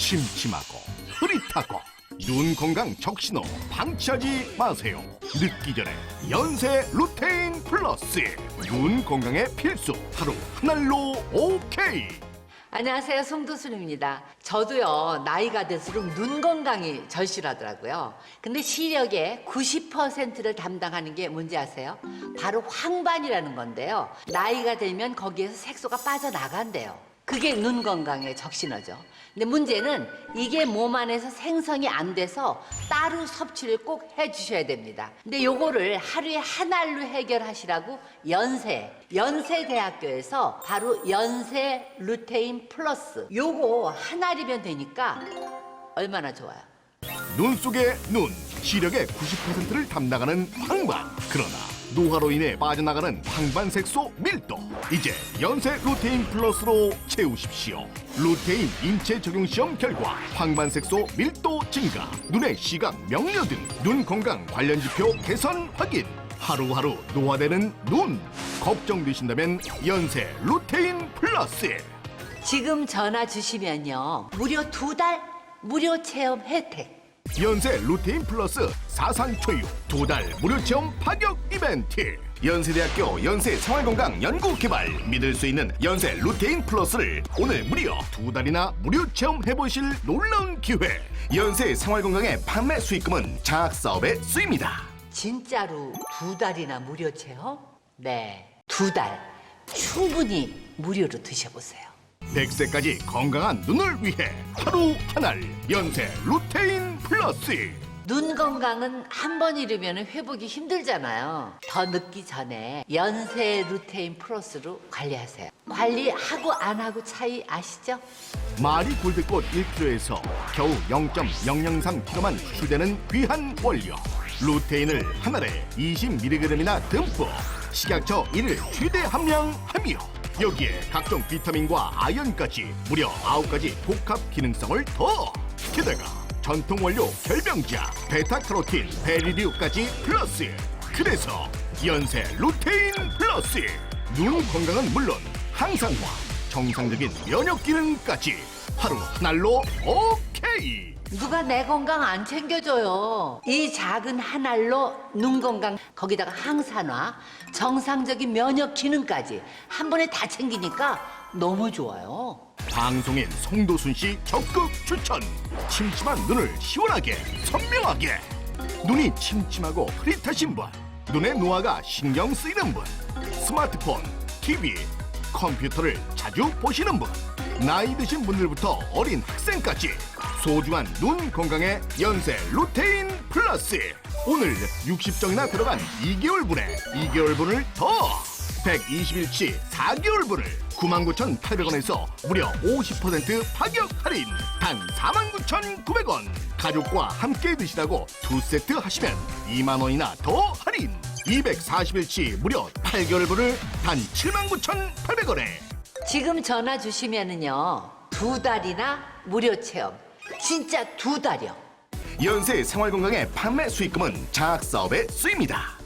침침하고 흐릿하고 눈 건강 적신호 방치하지 마세요. 늦기 전에 연세 루테인 플러스 눈 건강에 필수 하루 한 알로 오케이. 안녕하세요. 송도순입니다. 저도요, 나이가 들수록 눈 건강이 절실하더라고요. 근데 시력의 90%를 담당하는 게 뭔지 아세요? 바로 황반이라는 건데요. 나이가 들면 거기에서 색소가 빠져나간대요. 그게 눈 건강의 적신호죠. 근데 문제는 이게 몸 안에서 생성이 안 돼서 따로 섭취를 꼭 해주셔야 됩니다. 근데 요거를 하루에 한 알로 해결하시라고 연세, 연세대학교에서 바로 연세 루테인 플러스 요거 한 알이면 되니까 얼마나 좋아요. 눈 속의 눈, 시력의 90%를 담당하는 황반. 그러나 노화로 인해 빠져나가는 황반색소 밀도. 이제 연세 루테인 플러스로 채우십시오. 루테인 인체 적용 시험 결과 황반색소 밀도 증가, 눈의 시각 명료 등 눈 건강 관련 지표 개선 확인. 하루하루 노화되는 눈. 걱정되신다면 연세 루테인 플러스. 지금 전화 주시면요 무려 두 달 무료 체험 혜택. 연세 루테인 플러스 사상 초유 두 달 무료 체험 파격 이벤트. 연세대학교 연세 생활건강 연구 개발. 믿을 수 있는 연세 루테인 플러스를 오늘 무려 두 달이나 무료 체험해보실 놀라운 기회. 연세 생활건강의 판매 수익금은 장학 사업에 쓰입니다. 진짜로 두 달이나 무료 체험? 네, 두 달. 충분히 무료로 드셔보세요. 100세까지 건강한 눈을 위해 하루 한 알 연세 루테인 플러스 눈 건강은 한 번 잃으면 회복이 힘들잖아요. 더 늦기 전에 연세 루테인 플러스로 관리하세요. 관리하고 안 하고 차이 아시죠? 마리 골드꽃 1kg에서 겨우 0.003kg만 추출되는 귀한 원료 루테인을 한 알에 20mg이나 듬뿍 식약처 1일 최대 함량하며 여기에 각종 비타민과 아연까지 무려 9가지 복합 기능성을 더 게다가 전통 원료 결병자 베타카로틴 베리류까지 플러스 그래서 연세 루테인 플러스 눈 건강은 물론 항산화 정상적인 면역 기능까지 하루 한 알로 오케이 누가 내 건강 안 챙겨줘요. 이 작은 한 알로 눈 건강, 거기다가 항산화, 정상적인 면역 기능까지 한 번에 다 챙기니까 너무 좋아요. 방송인 송도순 씨 적극 추천. 침침한 눈을 시원하게 선명하게. 눈이 침침하고 흐릿하신 분 눈의 노화가 신경 쓰이는 분. 스마트폰, TV, 컴퓨터를 자주 보시는 분. 나이 드신 분들부터 어린 학생까지 소중한 눈 건강에 연세 루테인 플러스. 오늘 60정이나 들어간 2개월분에 2개월분을 더 120일치 4개월분을 99,800원에서 무려 50% 파격 할인. 단 49,900원. 가족과 함께 드시라고 두 세트 하시면 2만 원이나 더 할인. 240일치 무려 8개월분을 단 79,800원에. 지금 전화 주시면은요 두 달이나 무료 체험. 진짜 두 달이요. 연세 생활건강의 판매 수익금은 장학 사업에 쓰입니다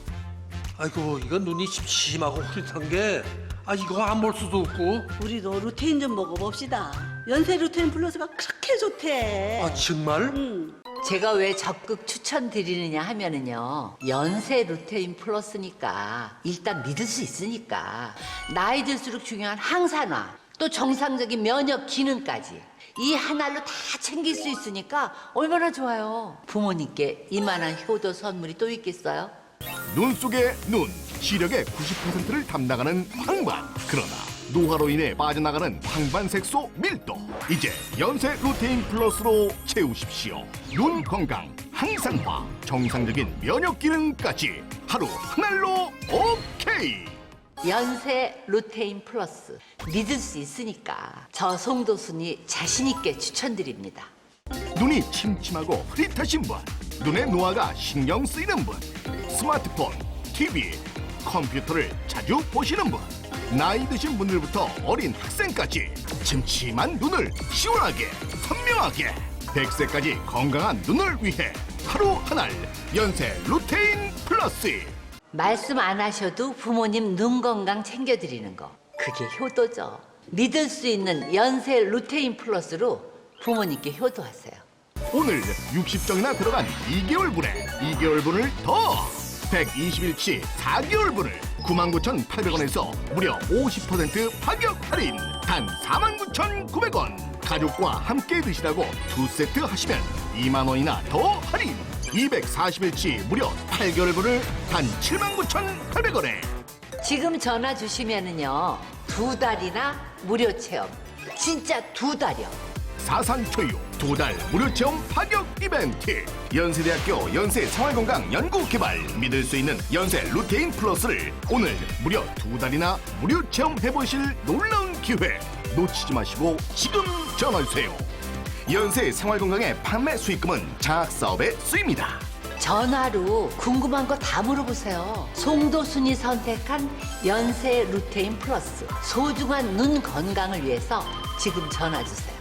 아이고 이거 눈이 심심하고 흐릿한 게 아 이거 안 볼 수도 없고 우리도 루테인 좀 먹어봅시다. 연세 루테인 플러스가 그렇게 좋대. 아 정말 음. 제가 왜 적극 추천드리느냐 하면은요 연세 루테인 플러스니까 일단 믿을 수 있으니까 나이 들수록 중요한 항산화 또 정상적인 면역 기능까지 이 하나로 다 챙길 수 있으니까 얼마나 좋아요 부모님께 이만한 효도 선물이 또 있겠어요? 눈 속의 눈, 시력의 90%를 담당하는 황반. 그러나 노화로 인해 빠져나가는 황반색소 밀도. 이제 연세 루테인 플러스로 채우십시오. 눈 건강, 항산화, 정상적인 면역 기능까지 하루 한 알로 오케이. 연세 루테인 플러스 믿을 수 있으니까 저 송도순이 자신 있게 추천드립니다. 눈이 침침하고 흐릿하신 분, 눈의 노화가 신경 쓰이는 분, 스마트폰, TV, 컴퓨터를 자주 보시는 분, 나이 드신 분들부터 어린 학생까지 침침한 눈을 시원하게, 선명하게, 100세까지 건강한 눈을 위해 하루 한 알 연세 루테인 플러스. 말씀 안 하셔도 부모님 눈 건강 챙겨드리는 거. 그게 효도죠. 믿을 수 있는 연세 루테인 플러스로 부모님께 효도하세요. 오늘 60정이나 들어간 2개월분에 2개월분을 더 120일치 4개월분을 99,800원에서 무려 50% 파격 할인 단 49,900원 가족과 함께 드시라고 두 세트 하시면 2만 원이나 더 할인 240일치 무려 8개월분을 단 79,800원에 지금 전화 주시면은요 두 달이나 무료 체험. 진짜 두 달이요. 사상 초유 두 달 무료 체험 파격 이벤트. 연세대학교 연세 생활건강 연구개발. 믿을 수 있는 연세 루테인 플러스를 오늘 무려 두 달이나 무료 체험해보실 놀라운 기회. 놓치지 마시고 지금 전화주세요. 연세 생활건강의 판매 수익금은 장학사업에 쓰입니다. 전화로 궁금한 거 다 물어보세요. 송도순이 선택한 연세 루테인 플러스. 소중한 눈 건강을 위해서 지금 전화 주세요.